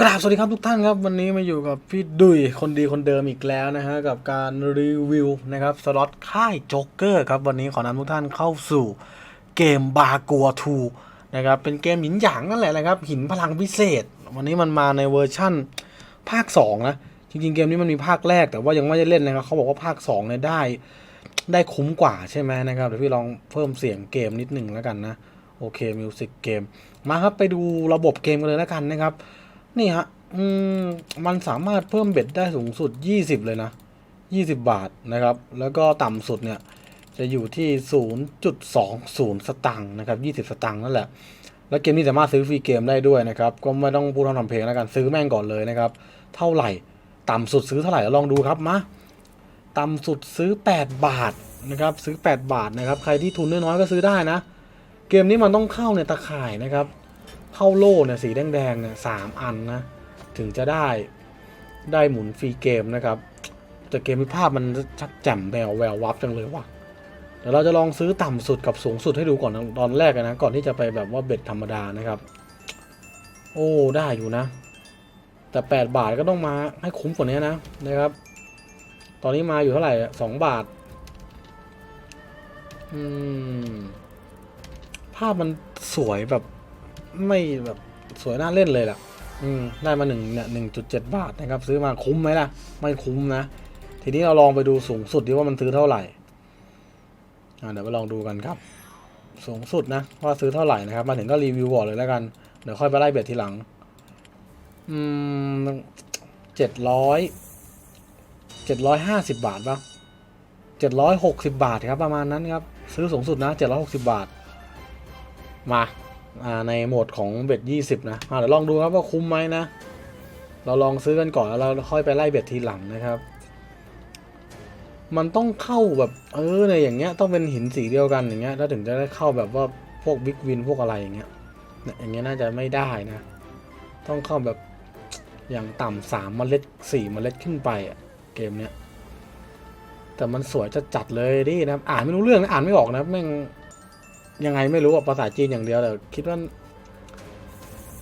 กราบสวัสดีครับทุกท่านครับ วันนี้มาอยู่กับพี่ดุยคนดีคนเดิมอีกแล้วนะฮะ กับการรีวิวนะครับสล็อตค่ายโจ๊กเกอร์ครับ วันนี้ขอนำทุกท่านเข้าสู่เกมบากัวทูนะครับ เป็นเกมหินหยางนั่นแหละนะครับ หินพลังพิเศษ วันนี้มันมาในเวอร์ชั่นภาค 2 นะ จริงๆเกมนี้มันมีภาคแรกแต่ว่ายังไม่ได้เล่นนะครับเขาบอกว่าภาค2เนี่ยได้ ได้คุ้มกว่าใช่ไหมนะครับเดี๋ยวพี่ลองเพิ่มเสียงเกมนิดหนึ่งแล้วกันนะโอเคมิวสิกเกมมาครับไปดูระบบเกมกันเลยแล้วกันนะครับ นี่ฮะมมันสามารถเพิ่มเบ็ดได้สูงสุด 20 เลยนะ 20 บาทนะครับ แล้วก็ต่ำสุดเนี่ยจะอยู่ที่ 0.20 สตังค์นะครับ 20 สตังค์นั่นแหละ แล้วเกมนี้สามารถซื้อฟรีเกมได้ด้วยนะครับ ก็ไม่ต้องพูดทำทำเพลงแล้วกันซื้อแม่งก่อนเลยนะครับ เท่าไหร่ ต่ำสุดซื้อเท่าไหร่ลองดูครับมาต่ำสุดซื้อ 8 บาทนะครับซื้อ 8 บาทนะครับ ใครที่ทุนน้อยๆก็ซื้อได้นะ เกมนี้มันต้องเข้าในตะข่ายนะครับ เข้าโล่เนี่ยสีแดงๆเนี่ยสามอันนะ ถึงจะได้ได้หมุนฟรีเกมนะครับ แต่เกมภาพมันชักแจ่มแววแวววับจังเลยว่ะเดี๋ยวเราจะลองซื้อต่ำสุดกับสูงสุดให้ดูก่อนตอนแรกนะก่อนที่จะไปแบบว่าเบ็ดธรรมดานะครับ โอ้ได้อยู่นะ แต่ 8 บาทก็ต้องมาให้คุ้มกว่านี้นะนะครับ ตอนนี้มาอยู่เท่าไหร่สองบาท อืม ภาพมันสวยแบบ ไม่แบบสวยน่าเล่นเลยล่ะ อืม ได้มาหนึ่งเนี่ยหนึ่งจุดเจ็ดบาทนะครับ ซื้อมาคุ้มไหมล่ะ ไม่คุ้มนะ ทีนี้เราลองไปดูสูงสุดดีว่ามันซื้อเท่าไหร่ อ่าเดี๋ยวไปลองดูกันครับ สูงสุดนะว่าซื้อเท่าไหร่นะครับ มาถึงก็รีวิวบอกเลยแล้วกัน เดี๋ยวค่อยไปไล่เบียดทีหลัง อืมเจ็ดร้อยเจ็ดร้อยห้าสิบบาทปะเจ็ดร้อยหกสิบาทครับประมาณนั้นครับ ซื้อสูงสุดนะเจ็ดร้อยหกสิบาทมาอ่าในโหมดของเบ็ดยี่สิบนะเดี๋ยวลองดูครับว่าคุ้มไหมนะ เราลองซื้อกันก่อนแล้วเราค่อยไปไล่เบ็ดทีหลังนะครับ มันต้องเข้าแบบเออในอย่างเงี้ยต้องเป็นหินสีเดียวกันอย่างเงี้ยแล้วถึงจะได้เข้าแบบว่าพวกบิ๊กวินพวกอะไรอย่างเงี้ยอย่างเงี้ยน่าจะไม่ได้นะ ต้องเข้าแบบ อย่างต่ำสามเมล็ดสี่เมล็ดขึ้นไปอะเกมเนี้ยแต่มันสวยจะจัดเลยดินะครับอ่านไม่รู้เรื่องนะอ่านไม่ออกนะแม่งยังไงไม่รู้อะภาษาจีนอย่างเดียวแต่คิดว่า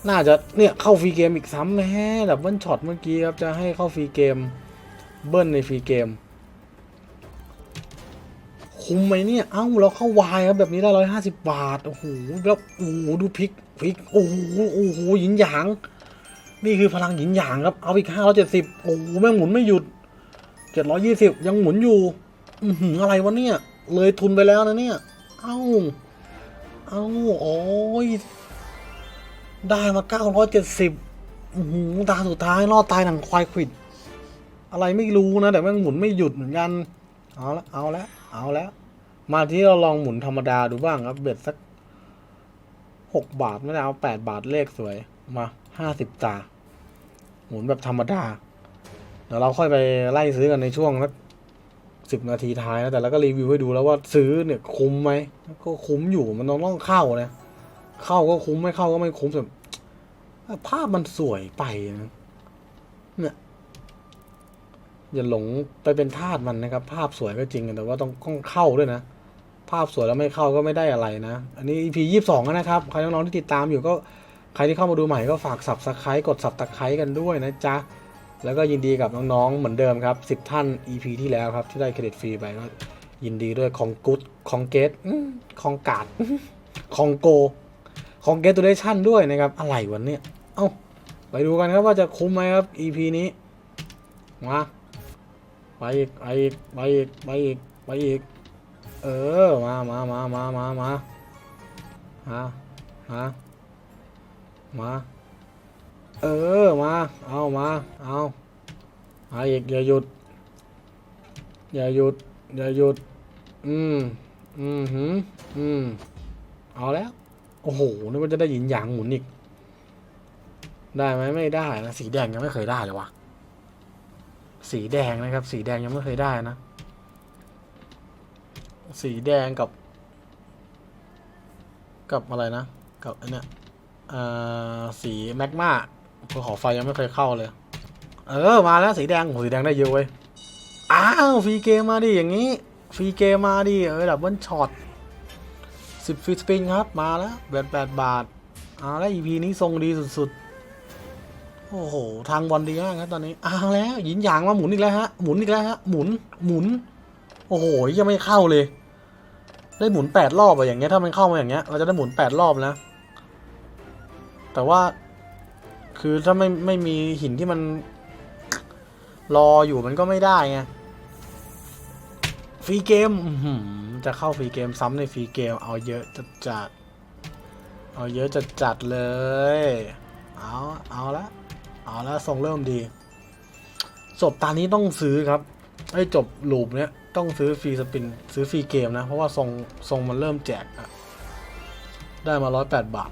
น่าจะเนี่ยเข้าฟรีเกมอีกซ้ำแฮ่แบบเบิ้ลช็อตเมื่อกี้ครับจะให้เข้าฟรีเกมเบิ้ลในฟรีเกม คุ้มไหมเนี่ยเอ้าเราเข้าวายครับแบบนี้ได้ร้อยห้าสิบบาทโอ้โหแล้วโอ้โหดูพริกพริกโอ้โหโอ้โหหยินหยาง นี่คือพลังหยินหยางครับ เอาอีกห้าร้อยเจ็ดสิบโอ้โหแม่งหมุนไม่หยุดเจ็ดร้อยี่สิบยังหมุนอยู่ อือหืออะไรวะเนี่ย เลยทุนไปแล้วนะเนี่ย เอ้า เอ้า โอ้ย ได้มาเก้าร้อยเจ็ดสิบอือหือตาสุดท้ายรอดตายหนังควายขิด อะไรไม่รู้นะ แต่แม่งหมุนไม่หยุดเหมือนกัน เอาละ เอาละ เอาแล้ว มาที่เราลองหมุนธรรมดาดูบ้างครับ เบ็ดสักหกบาทไม่ได้เอาแปดบาทเลขสวย มา ห้าสิบตา หมุนแบบธรรมดา เดี๋ยวเราค่อยไปไล่ซื้อกันในช่วงสักสิบนาทีท้ายนะ แต่เราก็รีวิวให้ดูแล้วว่าซื้อเนี่ยคุ้มไหม ก็คุ้มอยู่ มันต้องต้องเข้านะ เข้าก็คุ้มไม่เข้าก็ไม่คุ้มแต่ภาพมันสวยไปนะเนี่ยอย่าหลงไปเป็นทาสมันนะครับ ภาพสวยก็จริงแต่ว่าต้องต้องเข้าด้วยนะ ภาพสวยแล้วไม่เข้าก็ไม่ได้อะไรนะ อันนี้ EP ยี่สิบสองนะครับ ใครน้องๆที่ติดตามอยู่ก็ ใครที่เข้ามาดูใหม่ก็ฝากสับสไครต์กดสับตะไคร้กันด้วยนะจ๊ะ แล้วก็ยินดีกับน้องๆเหมือนเดิมครับสิบท่าน EP ที่แล้วครับ ที่ได้เครดิตฟรีไปก็ยินดีด้วยของกุ๊ดของเกตของกาดของโก ของเกตตูเดชั่นด้วยนะครับ อะไรวันเนี้ยเอ้า ไปดูกันครับว่าจะคุ้มไหมครับ EP นี้ มาไปอีกไปอีกไปอีกไปอีกไปอีก เออ มามามามามามาฮะฮะ มา เออ มา เอามา เอามาอีกอย่าหยุด อย่าหยุด อย่าหยุด อืม อืมหืมอืม เอาแล้ว โอ้โห นึกว่าจะได้หยินหยางหมุนอีก ได้ไหมไม่ได้นะ สีแดงยังไม่เคยได้เลยวะสีแดงนะครับ สีแดงยังไม่เคยได้นะ สีแดงกับ กับอะไรนะ กับอันเนี้ย สีแมกมาภูเขาไฟยังไม่เคยเข้าเลย เออ มาแล้วสีแดงโอ้โหสีแดงได้เยอะเว้ย อ้าวฟรีเกมมาดิอย่างนี้ ฟรีเกมมาดิเออดับเบิลช็อตสิบฟรีสปินครับ มาแล้วแปดแปดบาทเอาแล้ว EP นี้ทรงดีสุดๆ โอ้โห ทางบอลดีมากครับตอนนี้เอาวแล้วหยินหยางมาหมุนอีกแล้วฮะ หมุนอีกแล้วฮะ หมุน หมุน โอ้โห ยังไม่เข้าเลย ได้หมุนแปดรอบอะอย่างเงี้ย ถ้ามันเข้ามาอย่างเงี้ย เราจะได้หมุนแปดรอบนะ แต่ว่าคือถ้าไม่ไม่มีหินที่มันรออยู่มันก็ไม่ได้ไงฟรีเกมจะเข้าฟรีเกมซ้ำในฟรีเกม เอาเยอะจัดจัดเอาเยอะจัดจัดเลย เอาเอาละเอาละทรงเริ่มดีจบตานี้ต้องซื้อครับไอ้จบลูปเนี้ยต้องซื้อฟรีสปิน ซื้อฟรีเกมนะ เพราะว่าทรงทรงมันเริ่มแจกอะได้มาร้อยแปดบาท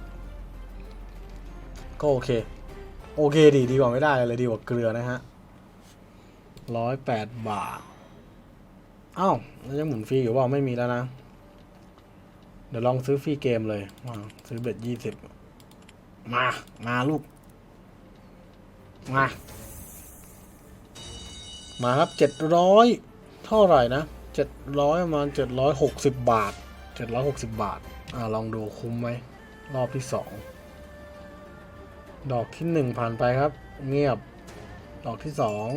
ก็โอเค โอเคดีดีกว่าไม่ได้เลยดีกว่าเกลือนะฮะร้อยแปดบาทอ้าวแล้วยังหมุนฟรีอยู่เปล่าไม่มีแล้วนะ เดี๋ยวลองซื้อฟรีเกมเลยซื้อเบ็ดยี่สิบมา มาลูก มา มาครับเจ็ดร้อยเท่าไหร่นะเจ็ดร้อยประมาณเจ็ดร้อยหกสิบบาทเจ็ดร้อยหกสิบบาท อ่าลองดูคุ้มไหม รอบที่สอง ดอกที่หนึ่งผ่านไปครับ เงียบ ดอกที่สอง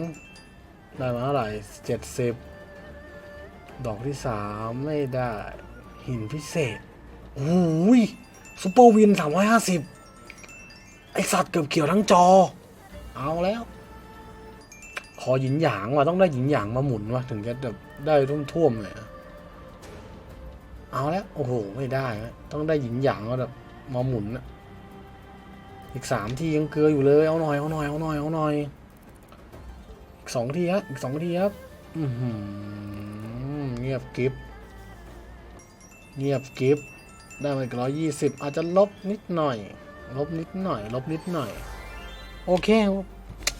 ได้มาเท่าไหร่เจ็ดสิบดอกที่สามไม่ได้หินพิเศษโอ้ยซูเปอร์วินสามร้อยห้าสิบไอสัตว์เกือบเขียวทั้งจอ เอาแล้ว ขอหยินหยางว่ะต้องได้หยินหยางมาหมุนว่ะถึงจะแบบได้ท่วมๆเลยเอาแล้ว โอ้โห ไม่ได้ ต้องได้หยินหยางมาแบบมาหมุนอะ อีกสามทียังเกลืออยู่เลย เอาหน่อย เอาหน่อย เอาหน่อย เอาหน่อย อีกสองทีฮะ อีกสองทีครับเงียบกริบเงียบกริบได้มาอีกร้อยยี่สิบอาจจะลบนิดหน่อย ลบนิดหน่อย ลบนิดหน่อย โอเค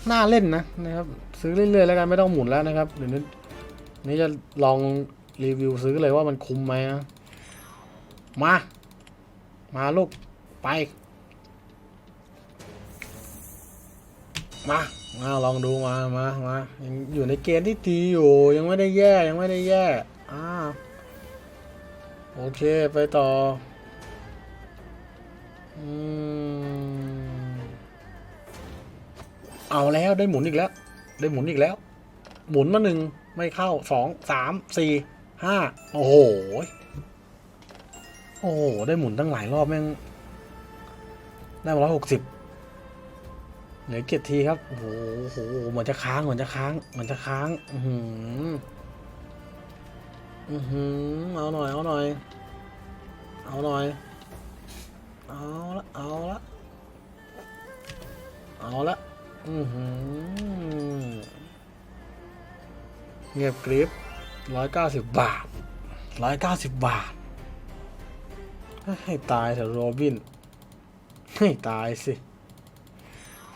น่าเล่นนะนะครับ ซื้อเรื่อยๆแล้วกันไม่ต้องหมุนแล้วนะครับ เดี๋ยวนี้นี่จะลองรีวิวซื้อเลยว่ามันคุ้มไหมนะ มา มาลูก ไป มามาลองดูมามามายังอยู่ในเกณฑ์ที่ดีอยู่ ยังไม่ได้แย่ยังไม่ได้แย่อ่าโอเคไปต่ออืมเอาแล้วได้หมุนอีกแล้ว ได้หมุนอีกแล้ว หมุนมาหนึ่งไม่เข้าสองสามสี่ห้าโอ้โหโอ้โหได้หมุนตั้งหลายรอบแม่งได้มาร้อยหกสิบ เหลือเกียรทีครับโอ้โหโหเหมือนจะค้างเหมือนจะค้างเหมือนจะค้าง อือหืออือหือเอาหน่อยเอาหน่อย เอาหน่อย เอาละเอาละเอาละอือหือเงียบกริบร้อยเก้าสิบบาทร้อยเก้าสิบบาท ให้ตายเถอะโรบิน ให้ตายสิ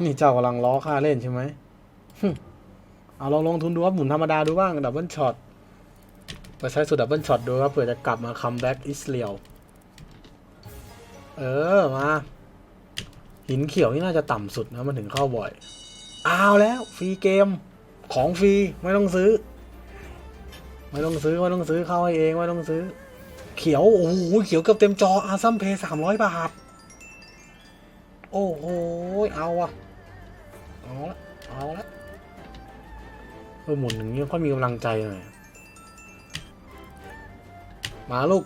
นี่เจ้ากำลังล้อค่าเล่นใช่ไหมเอาลองลงทุนดูว่าหมุนธรรมดาดูบ้างดับเบิลช็อตไปใช้สูตรดับเบิลช็อตดูครับเผื่อจะกลับมาคัมแบ็กอิสเลียวเออ มา หินเขียวนี่น่าจะต่ำสุดนะ มันถึงเข้าบ่อย อ้าวแล้ว ฟรีเกมของฟรีไม่ต้องซื้อ ไม่ต้องซื้อ ไม่ต้องซื้อเข้าให้เองไม่ต้องซื้อ เขียว โอ้โหเขียวเกือบเต็มจออาซัมเพย์สามร้อยบาท โอ้โหเอาอะ เอาละเอาละเออหมุนอย่างนี้ค่อยมีกำลังใจหน่อยมาลูก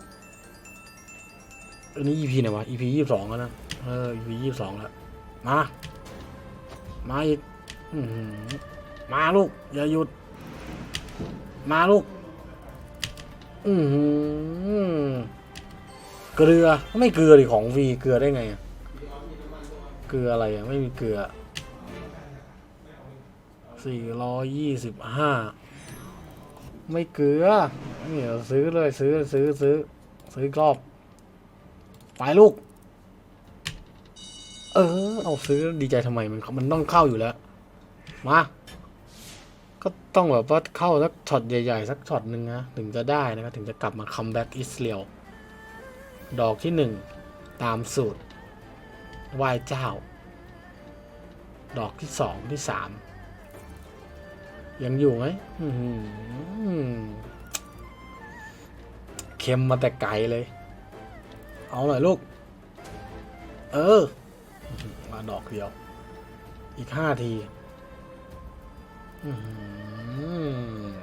อันนี้ EP ไหนวะ EP ยี่สิบสองแล้วนะเออ EP ยี่สิบสองแล้วมา มาอีกมาลูก อย่าหยุด มาลูก อือหือเกลือไม่เกลือดิของฟรีเกลือได้ไงเกลืออะไรอะไม่มีเกลือ สี่ร้อยยี่สิบห้าไม่เกลือนี่เดี๋ยวซื้อเลยซื้อซื้อซื้อซื้อกรอบไปลูก เออ เอาซื้อดีใจทำไมมันมันต้องเข้าอยู่แล้ว มา ก็ต้องแบบว่าเข้าสักช็อตใหญ่ๆ สักช็อตหนึ่งนะ ถึงจะได้นะครับ ถึงจะกลับมาคัมแบ็กอิสเลียวดอกที่หนึ่งตามสูตรไหว้เจ้า ดอกที่สองที่สาม ยังอยู่ไหมเค็มมาแต่ไกลเลย เอาหน่อยลูก เออ มาดอกเดียว อีกห้าทีอื้อหือ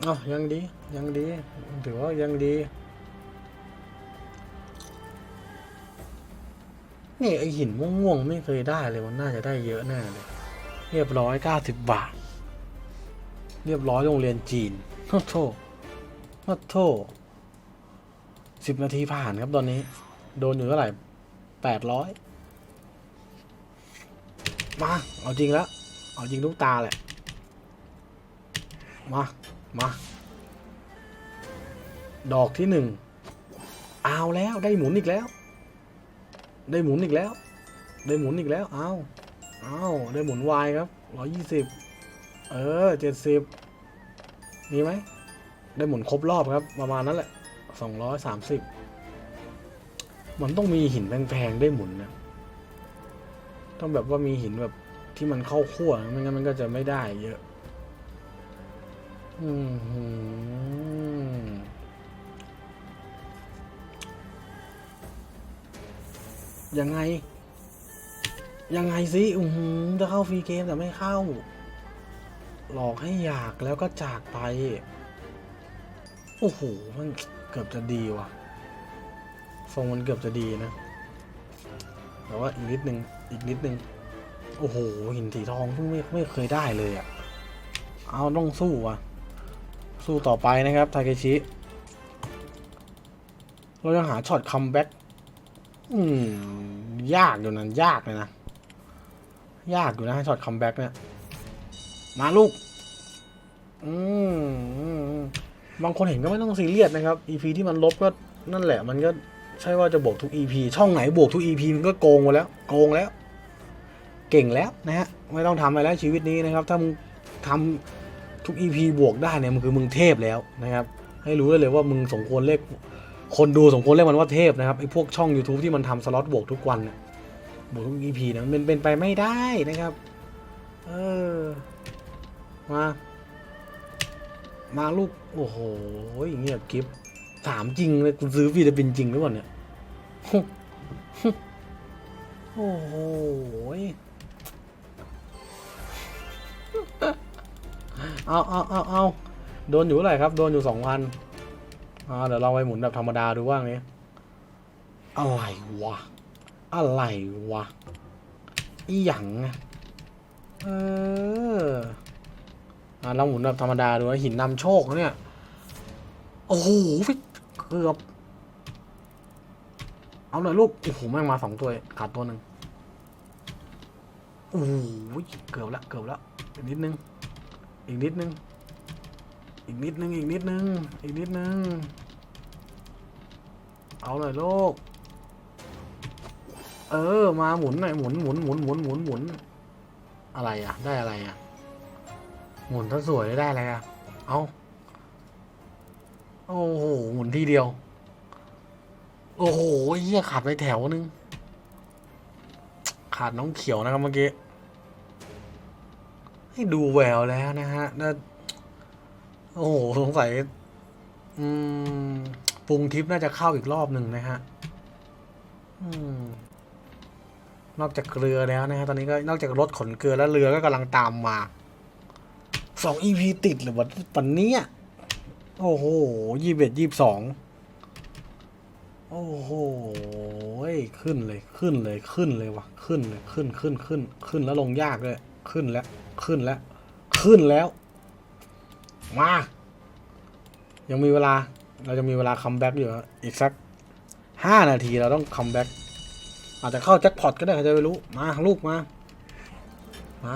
เอายังดี ยังดี ถือว่ายังดี นี่ไอหินม่วงๆ ไม่เคยได้เลย มันน่าจะได้เยอะแน่เลย เรียบร้อยเก้าสิบบาท เรียบร้อยโรงเรียนจีนโทษโทษโทษสิบนาทีผ่านครับตอนนี้ โดนอยู่เท่าไหร่แปดร้อยมา เอาจริงแล้ว เอาจริงทุกตาแหละ มา มา ดอกที่หนึ่งเอาแล้วได้หมุนอีกแล้ว ได้หมุนอีกแล้ว ได้หมุนอีกแล้ว เอา อาได้หมุนวายครับร้อยี่สิบเออเจ็ดสิบมีไหมได้หมุนครบรอบครับ ประมาณนั้นแหละสองร้อยสามสิบมันต้องมีหินแพงๆได้หมุนนะต้องแบบว่ามีหินแบบที่มันเข้าขั้วไม่งั้นมันก็จะไม่ได้เยอะอืมหือยังไง ยังไงสิอือหือจะเข้าฟรีเกมแต่ไม่เข้า หลอกให้อยากแล้วก็จากไป โอ้โห มันเกือบจะดีว่ะ ทรงมันเกือบจะดีนะ แต่ว่าอีกนิดนึง อีกนิดนึง โอ้โห หินสีทองเพิ่งไม่ไม่เคยได้เลยอะ่ะ เอาต้องสู้อะ สู้ต่อไปนะครับ ทาเคชิ เรายังหาช็อตคัมแบ็กอืม ยากอยู่นะยากเลยนะ ยากอยู่นะช็อตคัมแบ็กเนี่ย มาลูกอืมอืมอืมบางคนเห็นก็ไม่ต้องซีเรียสนะครับ EP ที่มันลบก็นั่นแหละ มันก็ใช่ว่าจะบวกทุก EP ช่องไหนบวกทุก EP มันก็โกงไปแล้ว โกงแล้ว เก่งแล้วนะฮะ ไม่ต้องทำอะไรแล้วชีวิตนี้นะครับ ถ้ามึงทำทุก EP บวกได้เนี่ยมันคือมึงเทพแล้วนะครับ ให้รู้ได้เลยว่ามึงสมควรเรียกคนดูสมควรเรียกมันว่าเทพนะครับไอ้พวกช่อง YouTube ที่มันทำสล็อตบวกทุกวันเนี่ย บวกทุก EP นี่ยมันเป็นไปไม่ได้นะครับ เออ มา มาลูก โอ้โหอย่างเงียบกิฟถามจริงเลยคุณซื้อฟิลิปปินจริงหรือเปล่าเนี่ย โอ้โหเอาเอาเอาเอาโดนอยู่เท่าไหร่ครับ โดนอยู่สองพันอ่าเดี๋ยวเราไปหมุนแบบธรรมดาดูว่างนี้อะไรวะ อะไรวะ อีหยังอะเอออ่าเราหมุนแบบธรรมดาดูนะหินนำโชคเนี่ย โอ้โหเกือบ เอาหน่อยลูก โอ้โห แม่งมาสองตัว ขาดตัวหนึ่งโอ้โหเกือบแล้วเกือบแล้วอีกนิดนึง อีกนิดนึง อีกนิดนึง อีกนิดนึง อีกนิดนึง เอาหน่อยลูก เออ มาหมุนหน่อยหมุนหมุนหมุนหมุนหมุนหมุนอะไรอะ ได้อะไรอะ หมุนถ้าสวยได้อะไรอะ เอาโอ้โหหมุนทีเดียว โอ้โหเฮียขาดไปแถวนึง ขาดน้องเขียวนะครับเมื่อกี้ ให้ดูแววแล้วนะฮะน่าโอ้โหสงสัย อืมปรุงทิปน่าจะเข้าอีกรอบหนึ่งนะฮะ อืม นอกจากเกลือแล้วนะฮะตอนนี้ก็นอกจากรถขนเกลือแล้วเรือก็กำลังตามมาสองอีพีติดเลยวันวันนี้โอ้โหยี่สิบเอ็ดยี่สิบสองโอ้โหขึ้นเลยขึ้นเลยขึ้นเลยวะขึ้นเลยขึ้นขึ้นขึ้นขึ้นแล้วลงยากเลยขึ้นแล้วขึ้นแล้ว ขึ้นแล้ว มา ยังมีเวลาเราจะมีเวลาคัมแบ็กอยู่อีกสักห้านาทีเราต้องคัมแบ็ก อาจจะเข้าแจ็คพอตก็ได้ใครจะไปรู้ มาลูกมา มา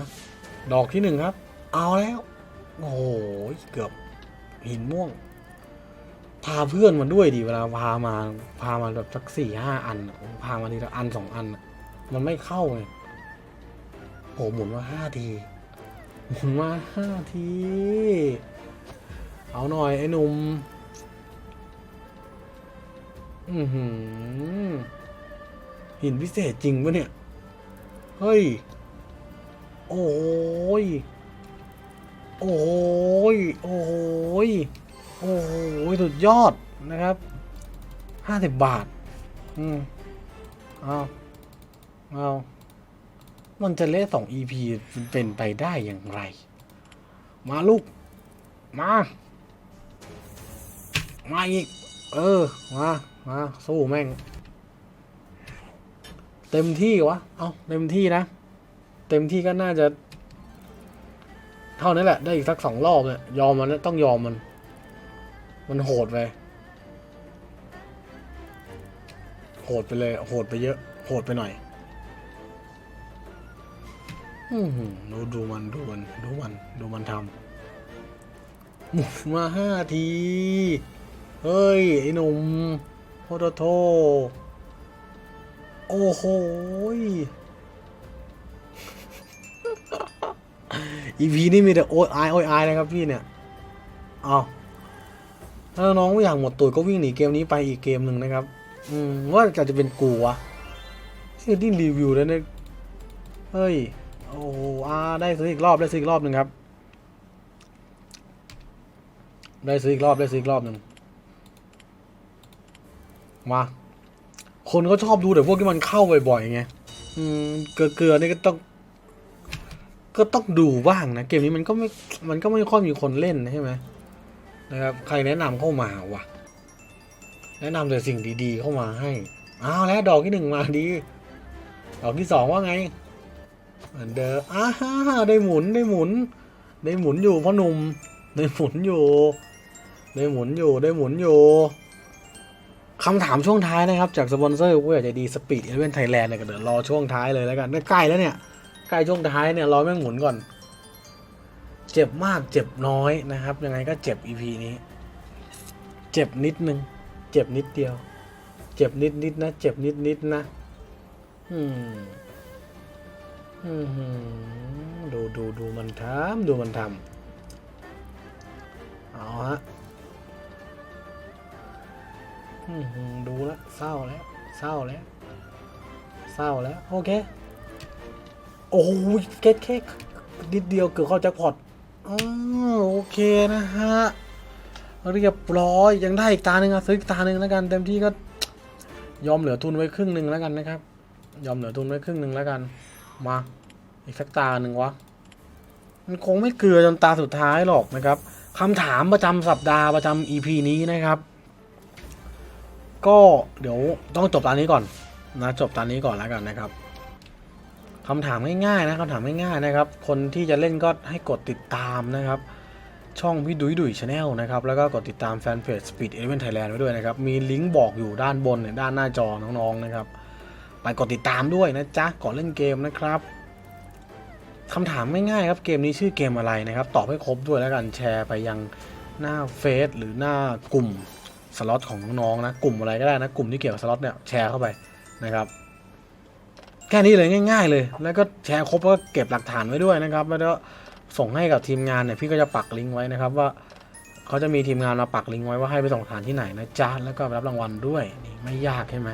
ดอกที่หนึ่งครับ เอาแล้ว โอ้โห เกือบหินม่วง พาเพื่อนมาด้วยดิเวลาพามา พามาแบบสักสี่ห้าอัน พามาทีละอันสองอัน มันไม่เข้าไงโอ้หมุนมาห้าที หมุนมาห้าที เอาหน่อยไอ้หนุ่ม อือหือ หินพิเศษจริงปะเนี่ย เฮ้ย โอ้ย โอ้ย โอ้ย โอ้ย สุดยอดนะครับห้าสิบบาท อืมเอาเอามันจะเล่สอง EP มันเป็นไปได้อย่างไร มาลูก มา มาอีก เออ มา มา สู้แม่ง เต็มที่วะ เอาเต็มที่นะ เต็มที่ก็น่าจะ เท่านั้นแหละ ได้อีกสักสองรอบเนี่ยยอมมันต้องยอมมัน มันโหดไป โหดไปเลย โหดไปเยอะ โหดไปหน่อยอืดูดูมันดูมันดูมันดูมันทำหมุนมาห้าที เฮ้ย ไอ้หนุ่มโทโทโท โอ้โหอีพีนี่มีแต่โอ้ยอายโอ้ยอายนะครับพี่เนี่ย เอาถ้าน้องไม่อยากหมดตัวก็วิ่งหนีเกมนี้ไปอีกเกมหนึ่งนะครับ อืมว่าจะจะเป็นกูวะที่ดิ้นรีวิวแล้วเนี่ย เฮ้ย โอ้โหอาได้ซื้ออีกรอบได้ซื้ออีกรอบหนึ่งครับ ได้ซื้ออีกรอบได้ซื้ออีกรอบหนึ่งมา คนก็ชอบดูแต่พวกที่มันเข้าบ่อยๆไงอืมเกลือเกือนี่ก็ต้อง ก็ต้องดูบ้างนะเกมนี้มันก็ไม่มันก็ไม่ค่อยมีคนเล่นใช่ไหมนะครับใครแนะนำเข้ามาวะแนะนำแต่สิ่งดีๆเข้ามาให้อ้าวแล้วดอกที่หนึ่งมาดี ดอกที่สองว่าไงเหมือนเดิมอ้าฮ่าได้หมุนได้หมุน ได้หมุนอยู่พ่อหนุ่มได้หมุนอยู่ ได้หมุนอยู่ได้หมุนอยู่ คำถามช่วงท้ายนะครับ จากสปอนเซอร์ผู้ใหญ่ใจดีสปีดเอเลเวนไทยแลนด์เนี่ยก็เดี๋ยวรอช่วงท้ายเลยแล้วกันใกล้แล้วเนี่ยใกล้ช่วงท้ายเนี่ยรอแม่งหมุนก่อน เจ็บมากเจ็บน้อยนะครับ ยังไงก็เจ็บ EP นี้ เจ็บนิดนึง เจ็บนิดเดียว เจ็บนิดนิดนะ เจ็บนิดนิดนะ อืมอืมดูดูดูมันทำดูมันทำเอาฮะ ดูแลวเศร้าแล้วเศร้าแล้วเศร้าแล้วโอเค โอ้ยเก็ตเค้กนิดเดียวเกือบเข้าแจ็คพอตอโอเคนะฮะ เรียบร้อยยังได้อีกตาหนึ่งอะซื้ออีกตาหนึ่งแล้วกันเต็มที่ก็ยอมเหลือทุนไว้ครึ่งหนึ่งแล้วกันนะครับ ยอมเหลือทุนไว้ครึ่งหนึ่งแล้วกัน มาอีกสักตาหนึ่งวะมันคงไม่เกลือจนตาสุดท้ายหรอกนะครับคำถามประจำสัปดาห์ประจำ EP นี้นะครับ ก็เดี๋ยวต้องจบตอนนี้ก่อนนะจบตอนนี้ก่อนแล้วกันนะครับคำถามง่ายๆนะคำถามง่ายๆนะครับ คนที่จะเล่นก็ให้กดติดตามนะครับ ช่องพี่ดุยดุยชาแนลนะครับ แล้วก็กดติดตามแฟนเพจ Speed Eleven Thailand ไว้ด้วยนะครับ มีลิงก์บอกอยู่ด้านบนเนี่ยด้านหน้าจอน้องๆนะครับ ไปกดติดตามด้วยนะจ๊ะก่อนเล่นเกมนะครับคำถามง่ายๆครับเกมนี้ชื่อเกมอะไรนะครับ ตอบให้ครบด้วยแล้วกันแชร์ไปยังหน้าเฟซหรือหน้ากลุ่ม สล็อตของน้องๆนะกลุ่มอะไรก็ได้นะกลุ่มที่เกี่ยวกับสล็อตเนี่ยแชร์เข้าไปนะครับแค่นี้เลยง่าย ๆ เลย แล้วก็แชร์ครบก็เก็บหลักฐานไว้ด้วยนะครับ แล้วก็ส่งให้กับทีมงานเนี่ยพี่ก็จะปักลิงก์ไว้นะครับว่าเขาจะมีทีมงานมาปักลิงก์ไว้ว่าให้ไปส่งฐานที่ไหนนะจ๊ะแล้วก็รับรางวัลด้วยนี่ไม่ยากใช่ไหม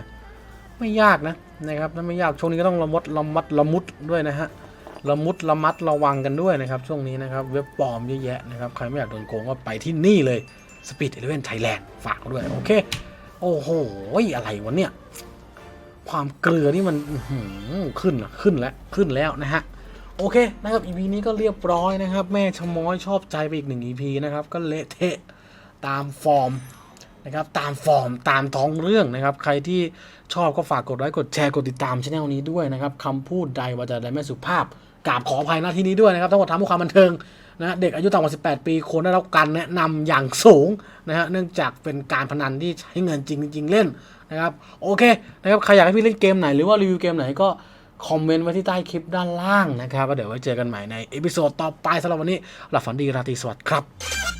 ไม่ยากนะนะครับถ้าไม่ยากช่วงนี้ก็ต้องระมัดระมัดระมุดด้วยนะฮะระมุดระมัดระวังกันด้วยนะครับ ช่วงนี้นะครับ เว็บปลอมเยอะแยะนะครับใครไม่อยากโดนโกงก็ไปที่นี่เลย Speed Eleven Thailand ฝากด้วย โอเค โอ้โห อะไรวะเนี่ย ความเกลือนี่มันหขึ้นอะขึ้นแล้ว ขึ้นแล้วนะฮะ โอเคนะครับ EP นี้ก็เรียบร้อยนะครับ แม่ชะม้อยชอบใจไปอีกหนึ่ง EP นะครับ ก็เละเทะตามฟอร์มนะครับตามฟอร์มตามท้องเรื่องนะครับ ใครที่ชอบก็ฝากกดไลค์กดแชร์กดติดตามช่องนี้ด้วยนะครับคำพูดใดวาจาใดไม่สุภาพกราบขออภัยหน้าที่นี้ด้วยนะครับทั้งหมดทำเพื่อความบันเทิง นะเด็กอายุต่ำกว่า 18 ปีควรได้รับการแนะนำอย่างสูงนะฮะเนื่องจากเป็นการพนันที่ใช้เงินจริงจริงเล่นนะครับโอเคนะครับใครอยากให้พี่เล่นเกมไหนหรือว่ารีวิวเกมไหนก็คอมเมนต์ไว้ที่ใต้คลิปด้านล่างนะครับแล้วเดี๋ยวไว้เจอกันใหม่ในเอพิโซดต่อไปสำหรับวันนี้หลับฝันดีราตรีสวัสดิ์ครับ